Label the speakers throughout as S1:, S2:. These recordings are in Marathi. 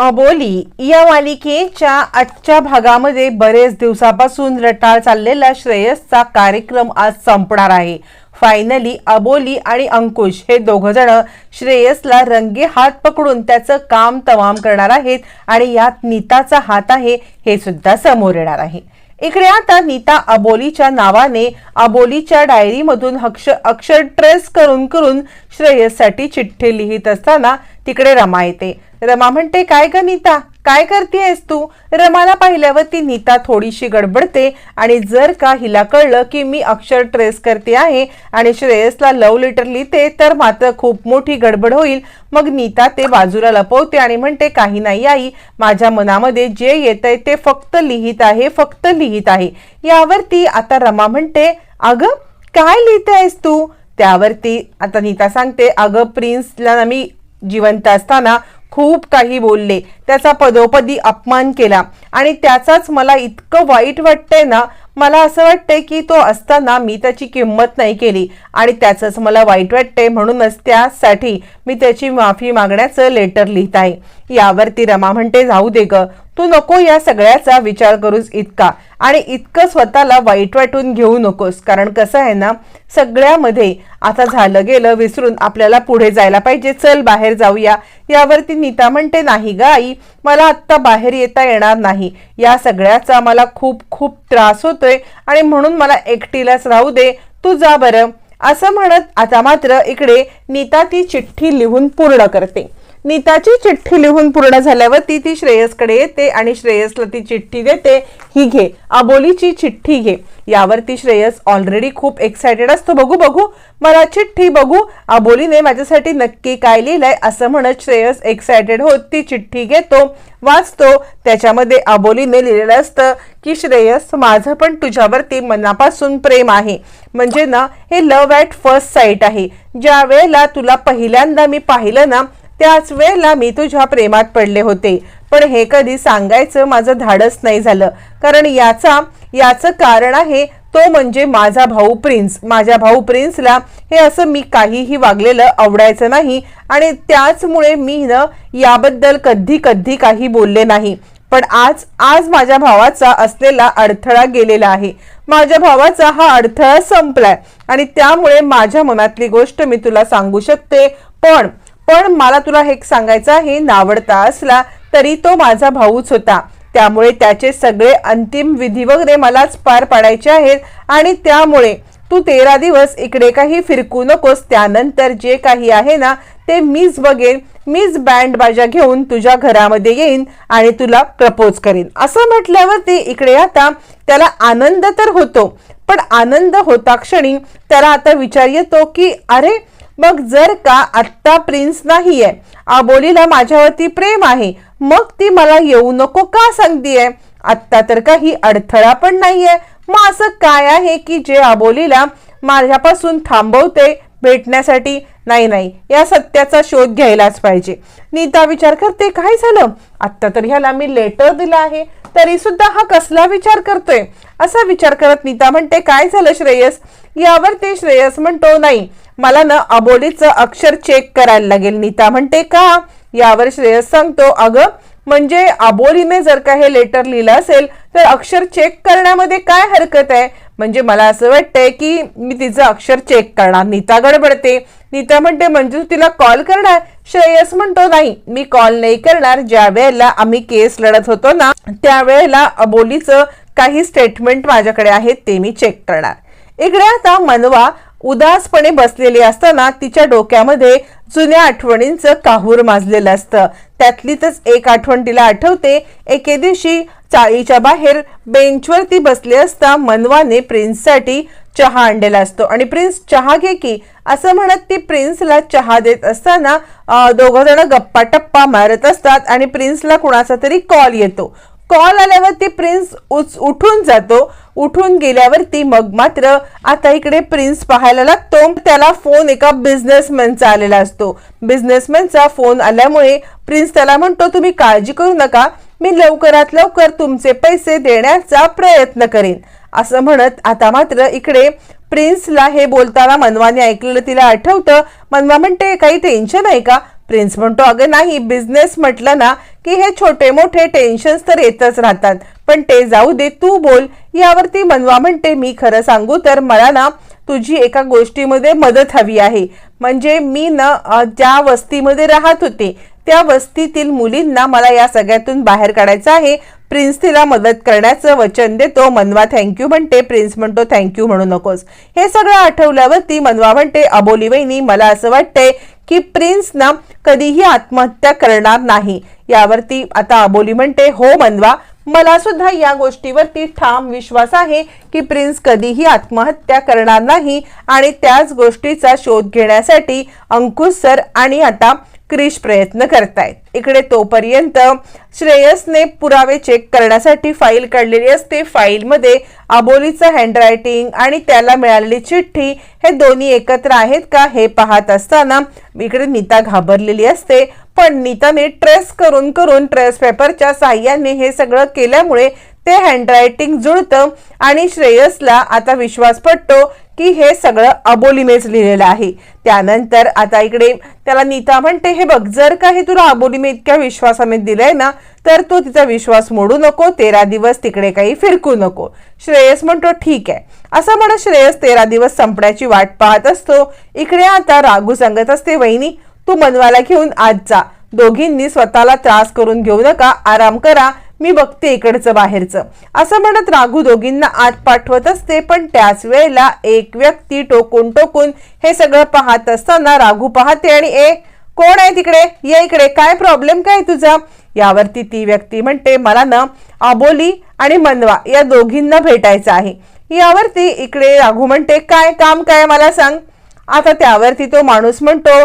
S1: अबोली या मालिकेच्या आजच्या भागामध्ये बरेच दिवसापासून रटाळ चाललेला श्रेयसचा कार्यक्रम आज संपणार आहे. फायनली अबोली आणि अंकुश हे दोघं जण श्रेयसला रंगे हात पकडून त्याचं काम तमाम करणार आहेत आणि यात नीताचा हात आहे हे सुद्धा समोर येणार आहे. इकडे आता नीता अबोलीच्या नावाने अबोलीच्या डायरीमधून हक्ष अक्षर ट्रेस करून करून श्रेयससाठी चिठ्ठी लिहित असताना तिकडे रमा येते. रमा म्हणते काय ग नीता? काय करतेयस तू? रमाला पाहिल्यावर ती नीता थोडीशी गडबडते आणि जर का हिला कळलं की मी अक्षर ट्रेस करते आहे आणि श्रेयसला लव लेटर लिहिते तर मात्र खूप मोठी गडबड होईल. मग नीता ते बाजूला लपवते आणि म्हणते काही नाही आई माझ्या मनामध्ये जे येतंय ते फक्त लिहित आहे फक्त लिहित आहे. यावरती आता रमा म्हणते अगं काय लिहितेस तू? त्यावरती आता नीता सांगते अगं प्रिन्सला मी जिवंत असताना खूप काही बोलले. त्याचा पदोपदी अपमान केला. आणि त्याचाच मला इतकं वाईट वाटतंय ना मला असं वाटतंय की तो असताना मी त्याची किंमत नाही केली. आणि त्याचंच मला वाईट वाटतंय म्हणूनच त्यासाठी मी त्याची माफी मागण्याचं लेटर लिहित आहे. यावरती रमा म्हणते जाऊ दे ग. तू नको या सगळ्याचा विचार करूस इतका. आणि इतकं स्वतःला वाईट वाटून घेऊ नकोस. कारण कसं आहे ना सगळ्यामध्ये आता झालं गेलं विसरून आपल्याला पुढे जायला पाहिजे. चल बाहेर जाऊया. यावरती नीता म्हणते नाही ग आई मला आत्ता बाहेर येता येणार नाही. या सगळ्याचा मला खूप खूप त्रास होतोय आणि म्हणून मला एकटीलाच राहू दे. तू जा बरं. असं म्हणत आता मात्र इकडे नीता ती चिठ्ठी लिहून पूर्ण करते. नीताची चिठ्ठी लिहून पूर्ण झाल्यावर ती ती श्रेयसकडे येते आणि श्रेयसला ती चिठ्ठी देते ही घे अबोलीची चिठ्ठी घे. यावरती श्रेयस ऑलरेडी खूप एक्सायटेड असतो. बघू बघू मला चिठ्ठी बघू अबोलीने माझ्यासाठी नक्की काय लिहिलंय? असं म्हणत श्रेयस एक्सायटेड होत ती चिठ्ठी घेतो वाचतो. त्याच्यामध्ये अबोलीने लिहिलेलं असतं की श्रेयस माझं पण तुझ्यावरती मनापासून प्रेम आहे. म्हणजे ना हे लव्ह ॲट फर्स्ट साईट आहे. ज्या वेळेला तुला पहिल्यांदा मी पाहिलं ना त्याच वेळेला मी तुझ्या प्रेमात पडले होते. पण हे कधी सांगायचं माझं धाडस नाही झालं. कारण याचा याचं कारण आहे तो म्हणजे माझा भाऊ प्रिन्स. माझ्या भाऊ प्रिन्सला हे असं मी काहीही वागलेलं आवडायचं नाही आणि त्याचमुळे मी न याबद्दल कधी कधी काही बोलले नाही. पण आज आज माझ्या भावाचा असलेला अडथळा गेलेला आहे. माझ्या भावाचा हा अडथळा संपलाय आणि त्यामुळे माझ्या मनातली गोष्ट मी तुला सांगू शकते. पण पण मला तुला हे सांगायचं आहे नावडता असला तरी तो माझा भाऊच होता. त्यामुळे त्याचे सगळे अंतिम विधी वगैरे मलाच पार पाडायचे आहेत आणि त्यामुळे तू तेरा दिवस इकडे काही फिरकू नकोस. त्यानंतर जे काही आहे ना ते मीच बघेन मीच बँड बाजा घेऊन तुझ्या घरामध्ये येईन आणि तुला प्रपोज करीन. असं म्हटल्यावरती इकडे आता त्याला आनंद तर होतो पण आनंद होता क्षणी त्याला आता विचार येतो की अरे मग जर का आत्ता प्रिन्स नाही आहे आबोलीला माझ्यावरती प्रेम आहे मग ती मला येऊ नको का सांगतीये? आत्ता तर काही अडथळा पण नाहीये. मग असं काय आहे की जे आबोलीला माझ्यापासून थांबवते भेटण्यासाठी? नाही नाही या सत्याचा शोध घ्यायलाच पाहिजे. नीता विचार करते काय झालं? आत्ता तर ह्याला मी लेटर दिलं आहे तरी सुद्धा हा कसला विचार करतोय? असा विचार करत नीता म्हणते काय झालं श्रेयस? यावर ते श्रेयस म्हणतो नाही मला ना अबोलीचं अक्षर चेक करायला लागेल. नीता म्हणते का? यावर श्रेयस सांगतो अगं म्हणजे अबोलीने जर का हे लेटर लिहिलं असेल तर अक्षर चेक करण्यामध्ये काय हरकत आहे? म्हणजे मला असं वाटतंय की मी तिचं अक्षर चेक करणार. नीता गडबडते. नीता म्हणते म्हणजे तू तिला कॉल करणार? श्रेयस म्हणतो नाही मी कॉल नाही करणार. ज्या वेळेला आम्ही केस लढत होतो ना त्यावेळेला अबोलीचं काही स्टेटमेंट माझ्याकडे आहेत ते मी चेक करणार. इकडे आता मनवा उदासपणे बसलेली असताना तिच्या डोक्यामध्ये जुन्या आठवणींचं काहूर माजलेलं असतं. त्यातलीच एक आठवण तिला आठवते एके दिवशी चाळीच्या बाहेर बेंचवरती बसले असता मनवाने प्रिन्ससाठी चहा आणलेला असतो. आणि प्रिन्स चहा घे की असं म्हणत ती प्रिन्सला चहा देत असताना दोघंजणं जण गप्पा टप्पा मारत असतात आणि प्रिन्सला कुणाचा तरी कॉल येतो. कॉल आल्यावरती प्रिन्स उच उठून जातो. उठून गेल्यावरती मग मात्र आता इकडे प्रिन्स पाहायला लागतो. त्याला फोन एका बिझनेसमॅनचा आलेला असतो. बिझनेसमॅनचा फोन आल्यामुळे प्रिन्स त्याला म्हणतो तुम्ही काळजी करू नका. मी लवकरात लवकर तुमचे पैसे देण्याचा प्रयत्न करेन. असं म्हणत आता मात्र इकडे प्रिन्सला हे बोलताना मनवाने ऐकलेलं तिला आठवतं. मनवा म्हणते काही टेन्शन आहे का? प्रिन्स म्हणतो अगं नाही बिझनेस म्हटलं ना की हे छोटे मोठे टेन्शन्स तर येतच राहतात. पण ते जाऊ दे तू बोल. यावरती मनवा म्हणते मी खरं सांगू तर मला ना तुझी एका गोष्टीमध्ये मदत हवी आहे. म्हणजे मी ना ज्या वस्तीमध्ये राहत होते त्या वस्तीतील मुलींना मला या सगळ्यातून बाहेर काढायचं आहे. प्रिन्स तिला मदत करण्याचं वचन देतो. मनवा थँक्यू म्हणते. प्रिन्स म्हणतो थँक्यू म्हणू नकोस. हे सगळं आठवल्यावरती मनवा म्हणते अबोली वहिनी मला असं वाटतंय की प्रिन्स ना कधीही आत्महत्या करणार नाही. यावरती आता अबोली म्हणते हो मनवा मला सुद्धा या गोष्टीवरती ठाम विश्वास आहे की प्रिन्स कधीही आत्महत्या करणार नाही आणि त्याच गोष्टीचा शोध घेण्यासाठी अंकुश सर आणि आता क्रिश प्रयत्न करतायत. इकडे तोपर्यंत श्रेयसने पुरावे चेक करण्यासाठी फाईल काढलेली असते. फाईलमध्ये अबोलीचं हँडरायटिंग आणि त्याला मिळालेली चिठ्ठी हे दोन्ही एकत्र आहेत का हे पाहत असताना इकडे नीता घाबरलेली असते. पण नीताने ट्रेस करून करून ट्रेस पेपरच्या साह्याने हे सगळं केल्यामुळे ते हँडरायटिंग जुळतं आणि श्रेयसला आता विश्वास पडतो की हे सगळं अबोलीनेच लिहिलेलं आहे. त्यानंतर आता इकडे त्याला नीता म्हणते हे बघ जर का हे तुला अबोलीने इतक्या विश्वासाने दिलंय ना तर तू तिचा विश्वास मोडू नको तेरा दिवस तिकडे काही फिरकू नको. श्रेयस म्हणतो ठीक आहे. असं म्हणत श्रेयस तेरा दिवस संपण्याची वाट पाहत असतो. इकडे आता राघू सांगत असते वहिनी तू मनवाला घेऊन आज जा. दोघींनी स्वतःला त्रास करून घेऊ नका आराम करा मी बघते इकडचं बाहेरचं. असं म्हणत राघू दोघींना आत पाठवत असते पण त्याच वेळेला एक व्यक्ती टोकून टोकून हे सगळं पाहत असताना राघू पाहते आणि ए कोण आहे तिकडे? ये इकडे. काय प्रॉब्लेम? काय तुझा? यावरती ती व्यक्ती म्हणते मला ना अबोली आणि मनवा या दोघींना भेटायचं आहे. यावरती इकडे राघू म्हणते काय काम? काय? मला सांग. आता त्यावरती तो माणूस म्हणतो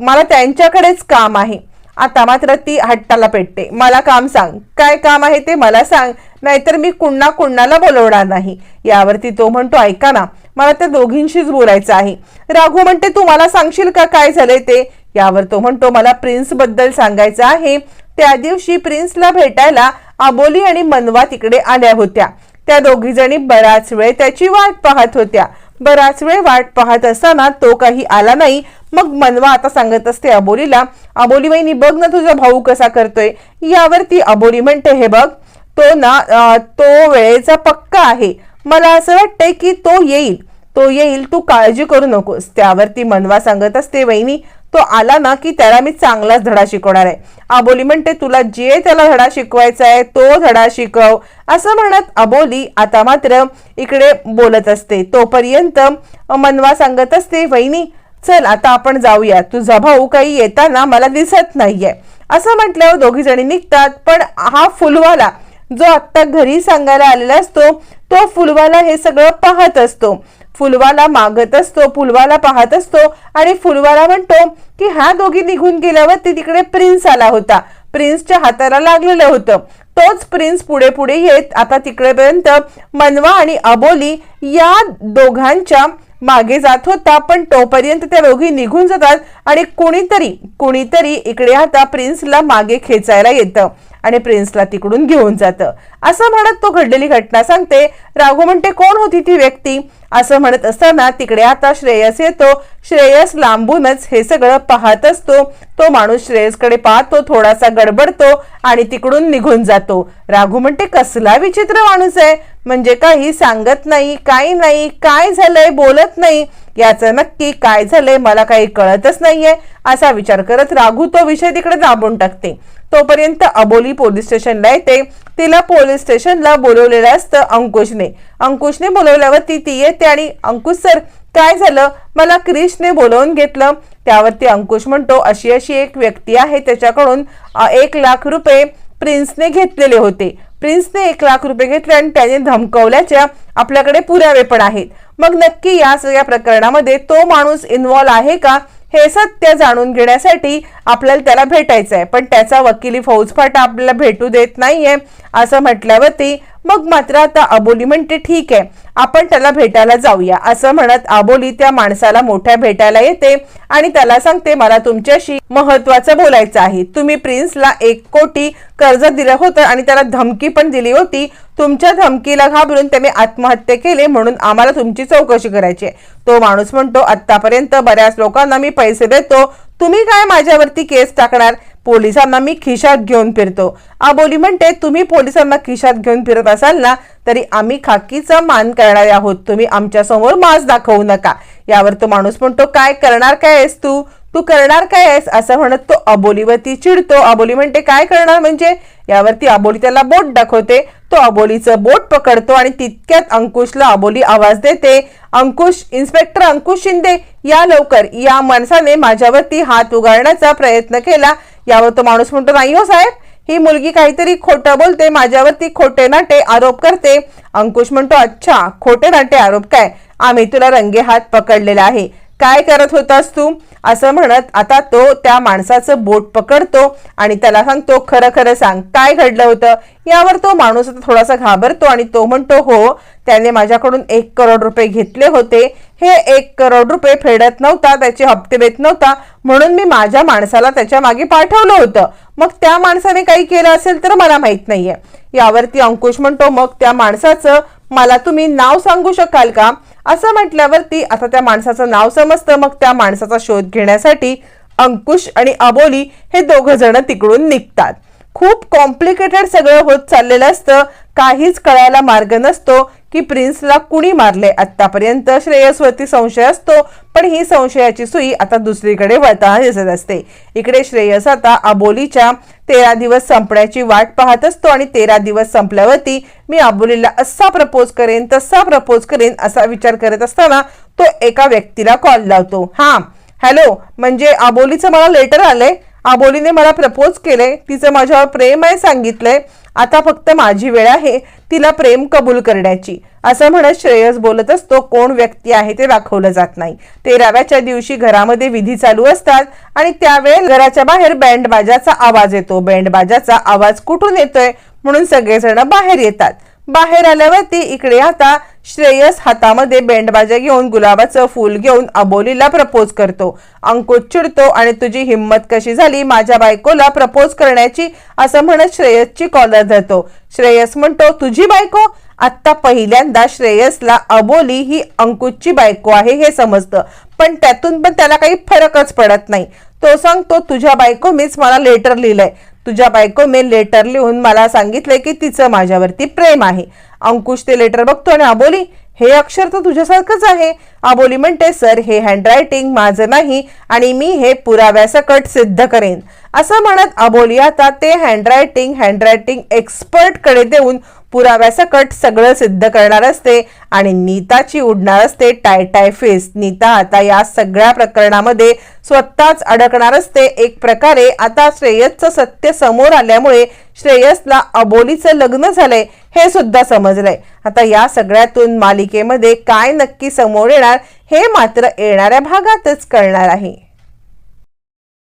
S1: मला त्यांच्याकडेच काम आहे. आता मात्र ती हट्टाला पेटते. मला काम सांग. काय काम आहे ते मला सांग. नाहीतर मी कुणा कुणाला बोलवणार नाही. यावरती तो म्हणतो ऐका ना मला त्या दोघींशीच बोलायचं आहे. राघू म्हणते तू मला सांगशील का काय झालंय ते? यावर तो म्हणतो मला प्रिन्सबद्दल सांगायचं आहे. त्या दिवशी प्रिन्सला भेटायला अबोली आणि मनवा तिकडे आल्या होत्या. त्या दोघी जणी बराच वेळ त्याची वाट पाहत होत्या. बराच वेळ वाट पाहत असताना तो काही आला नाही. मग मनवा आता सांगत असते अबोलीला अबोली वहिनी बघ ना तुझा भाऊ कसा करतोय. यावरती अबोली म्हणते हे बघ तो ना तो वेळेचा पक्का आहे. मला असं वाटतंय की तो येईल. तो येईल तू काळजी करू नकोस. त्यावरती मनवा सांगत असते वहिनी तो आला ना की त्याला मी चांगलाच धडा शिकवणार आहे. अबोली म्हणते तुला जे त्याला धडा शिकवायचा आहे तो धडा शिकव. असं म्हणत अबोली आता मात्र इकडे बोलत असते. तोपर्यंत मनवा सांगत असते वहिनी चल आता आपण जाऊया. तुझा भाऊ काही येताना मला दिसत नाहीये. असं म्हटल्यावर दोघी जणी निघतात पण हा फुलवाला जो आत्ता घरी सांगायला आलेला असतो तो फुलवाला हे सगळं पाहत असतो. फुलवाला मागत असतो फुलवाला पाहत असतो आणि फुलवाला म्हणतो की ह्या दोघी निघून गेल्यावर ते तिकडे प्रिन्स आला होता. प्रिन्सच्या हाताला लागलेलं होतं. तोच प्रिन्स पुढे पुढे येत आता तिकडेपर्यंत मनवा आणि अबोली या दोघांच्या मागे जात होता पण तोपर्यंत त्या दोघी निघून जातात आणि कुणीतरी कुणीतरी इकडे आता प्रिन्सला मागे खेचायला येतं. आणि प्रिन्सला तिकडून घेऊन जातं. असं म्हणत तो घडलेली घटना सांगते. राघू म्हणते कोण होती ती व्यक्ती? असं म्हणत असताना तिकडे आता श्रेयस येतो. श्रेयस लांबूनच हे सगळं पाहत असतो. तो माणूस श्रेयसकडे पाहतो थोडासा गडबडतो आणि तिकडून निघून जातो. राघू म्हणते कसला विचित्र माणूस आहे. म्हणजे काही सांगत नाही काही नाही काय झालंय बोलत नाही. याचं नक्की काय झालंय मला काही कळतच नाहीये. असा विचार करत राघू तो विषय तिकडे दाबून टाकते. तोपर्यंत अबोली पोलीस स्टेशनला येते. तिला पोलीस स्टेशनला बोलवलेलं असतं अंकुशने. अंकुशने बोलवल्यावरती ती येते आणि अंकुश सर काय झालं? मला क्रिशने बोलवून घेतलं. त्यावरती अंकुश म्हणतो अशी अशी एक व्यक्ती आहे त्याच्याकडून एक लाख रुपये प्रिन्सने घेतलेले होते. प्रिन्सने एक लाख रुपये घेतले आणि त्याने धमकवल्याच्या आपल्याकडे पुरावे पण आहेत. मग नक्की या सगळ्या प्रकरणामध्ये तो माणूस इन्व्हॉल्व आहे का? हे सत्य जाणून घेण्यासाठी आपल्याला त्याला भेटायचं आहे पण त्याचा वकिली फौजफाटा आपल्याला भेटू देत नाहीये असं म्हटल्यावरती मग मात्र आता अबोली म्हणते ठीक आहे आपण त्याला भेटायला जाऊया. असं म्हणत आबोली त्या माणसाला मोठ्या भेटायला येते आणि त्याला सांगते मला तुमच्याशी महत्वाचं बोलायचं आहे. तुम्ही प्रिन्सला एक कोटी कर्ज दिलं होतं आणि त्याला धमकी पण दिली होती. तुमच्या धमकीला घाबरून त्याने आत्महत्या केले म्हणून आम्हाला तुमची चौकशी करायची तो माणूस म्हणतो आतापर्यंत बऱ्याच लोकांना मी पैसे देतो. तुम्ही काय माझ्यावरती केस टाकणार? पोलिसांना मी खिशात घेऊन फिरतो. आबोली म्हणते तुम्ही पोलिसांना खिशात घेऊन फिरत असाल ना तरी आम्ही खाकीचा मान करणारे आहोत. तुम्ही आमच्यासमोर मास दाखवू नका. यावर तो माणूस म्हणतो काय करणार काय आहेस तू? तू करणार काय आहेस? असं म्हणत तो अबोलीवरती चिडतो. अबोली म्हणते काय करणार म्हणजे? यावरती अबोली त्याला बोट दाखवते. तो अबोलीचं बोट पकडतो आणि तितक्यात अंकुशला अबोली आवाज देते अंकुश इन्स्पेक्टर अंकुश शिंदे या लवकर या माणसाने माझ्यावरती हात उगाळण्याचा प्रयत्न केला. यावर तो माणूस म्हणतो नाही हो साहेब ही मुलगी काहीतरी खोटं बोलते माझ्यावरती खोटे नाटे आरोप करते. अंकुश म्हणतो अच्छा खोटे नाटे आरोप काय? आम्ही तुला रंगे हात पकडलेला आहे. काय करत होतास तू? असं म्हणत आता तो त्या माणसाचं बोट पकडतो आणि त्याला सांगतो खरं खरं सांग काय घडलं होतं? यावर तो माणूस आता थोडासा घाबरतो आणि तो म्हणतो हो त्याने माझ्याकडून एक करोड रुपये घेतले होते. हे एक करोड रुपये फेडत नव्हता त्याचे हप्ते देत नव्हता. म्हणून मी माझ्या माणसाला त्याच्यामागे पाठवलं होतं. मग त्या माणसाने काही केलं असेल तर मला माहीत नाहीये. यावरती अंकुश म्हणतो मग त्या माणसाचं मला तुम्ही नाव सांगू शकाल का? असं म्हटल्यावरती आता त्या माणसाचं नाव समजतं. मग त्या माणसाचा शोध घेण्यासाठी अंकुश आणि अबोली हे दोघं जण तिकडून निघतात. खूप कॉम्प्लिकेटेड सगळं होत चाललेलं असतं. काहीच कळायला मार्ग नसतो की प्रिन्सला कुणी मारले आतापर्यंत श्रेयसवरती संशय असतो. पण ही संशयाची सुई आता दुसरीकडे वळताना दिसत असते. इकडे श्रेयस आता अबोलीच्या तेरा दिवस संपण्याची वाट पाहत असतो आणि तेरा दिवस संपल्यावरती मी अबोलीला असा प्रपोज करेन तसा प्रपोज करेन असा विचार करत असताना तो एका व्यक्तीला कॉल लावतो. हा हॅलो म्हणजे आबोलीचं मला लेटर आलंय आबोलीने मला प्रपोज केले तिचं माझ्यावर प्रेम आहे सांगितलंय. आता फक्त माझी वेळ आहे तिला प्रेम कबूल करण्याची. असं म्हणत श्रेयस बोलत असतो कोण व्यक्ती आहे ते दाखवलं जात नाही. तेराव्याच्या दिवशी घरामध्ये विधी चालू असतात आणि त्यावेळेस घराच्या बाहेर बँड बाजाचा आवाज येतो. बँड बाजाचा आवाज कुठून येतोय? म्हणून सगळेजण बाहेर येतात. बाहेर आल्यावरती इकडे आता श्रेयस हातामध्ये बँडबाजा घेऊन गुलाबाचं फूल घेऊन अबोलीला प्रपोज करतो. अंकुश चिडतो आणि तुझी हिंमत कशी झाली माझ्या बायकोला प्रपोज करण्याची? असं म्हणत श्रेयसची कॉलर धरतो. श्रेयस म्हणतो तुझी बायको? आत्ता पहिल्यांदा श्रेयसला अबोली ही अंकुशची बायको आहे हे समजतं. पण त्यातून पण त्याला काही फरकच पडत नाही. तो सांगतो तुझ्या बायको मीच मला लेटर लिहिलंय. तुझ्या बायको मी लेटर लिहून मला सांगितलंय की तिचं माझ्यावरती प्रेम आहे. अंकुश ते लेटर बघतो आणि अबोली हे अक्षर तर तुझ्यासारखंच आहे. अबोली म्हणते सर हे हँडरायटिंग माझं नाही आणि मी हे पुराव्यासकट सिद्ध करेन. असं म्हणत अबोली आता ते हँडरायटिंग हँडरायटिंग एक्सपर्टकडे देऊन पुराव्यासकट सगळं सिद्ध करणार असते आणि नीताची उडणार असते टाय टाय फेस नीता आता या सगळ्या प्रकरणामध्ये स्वतःच अडकणार असते. एक प्रकारे आता श्रेयसचं सत्य समोर आल्यामुळे श्रेयसला अबोलीचं लग्न झालंय हे सुद्धा समजलंय. आता या सगळ्यातून मालिकेमध्ये काय नक्की समोर येणार हे मात्र येणाऱ्या भागातच कळणार आहे.